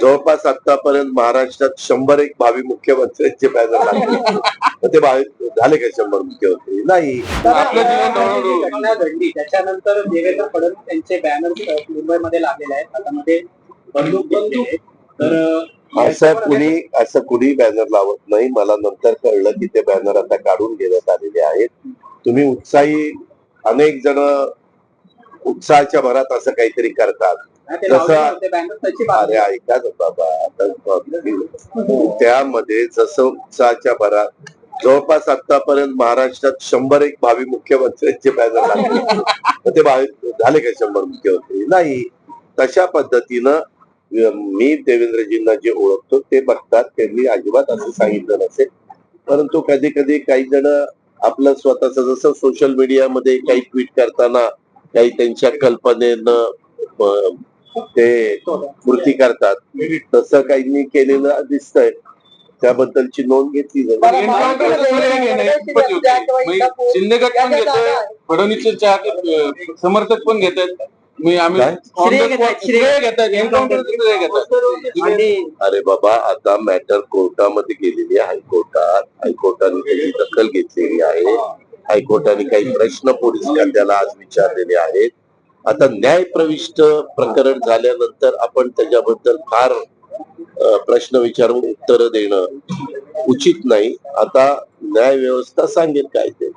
जवळपास आतापर्यंत महाराष्ट्रात शंभर एक भावी मुख्यमंत्र्यांचे बॅनर लागले तर ते भावी झाले का शंभर मुख्यमंत्री? नाही. घटना घडली त्याच्यानंतर देवेंद्र फडणवीस यांचे बॅनर मुंबईमध्ये लागलेले आहेत. हातामध्ये बंदूक. तर असं कुणी असं कुणी बॅनर लावत नाही. मला नंतर कळलं की ते बॅनर आता काढून घेण्यात आलेले आहेत. तुम्ही उत्साही अनेक जण उत्साहाच्या भरात असं काहीतरी करतात. जसं- अरे. ऐका ना बाबा आता त्यामध्ये जसं उत्साहाच्या भरात जवळपास आतापर्यंत महाराष्ट्रात शंभर एक भावी मुख्यमंत्र्यांचे बॅनर लागले ते भावी झाले का शंभर मुख्यमंत्री? नाही. तशा पद्धतीनं मी देवेंद्रजींना जे ओळखतो ते बघतात. त्यांनी अजिबात असं सांगितलं नसेल. परंतु कधी कधी काही जण आपलं स्वतःच जसं सोशल मीडियामध्ये काही ट्विट करताना काही त्यांच्या कल्पनेनं ते कृती करतात. तसं काहींनी केलेलं दिसतंय. त्याबद्दलची नोंद घेतली ही शिंदे गट पण घेतोय समर्थक पण घेत आहेत अरे बाबा आता मॅटर कोर्टामध्ये गेलेली आहे. हायकोर्टात हायकोर्टाने त्याची दखल घेतलेली आहे. हायकोर्टाने काही प्रश्न पोलीस खात्याला आज विचारलेले आहेत. आता न्याय प्रविष्ट प्रकरण झाल्यानंतर आपण त्याच्याबद्दल फार प्रश्न विचारून उत्तर देणं उचित नाही. आता न्याय व्यवस्था सांगेल काय ते.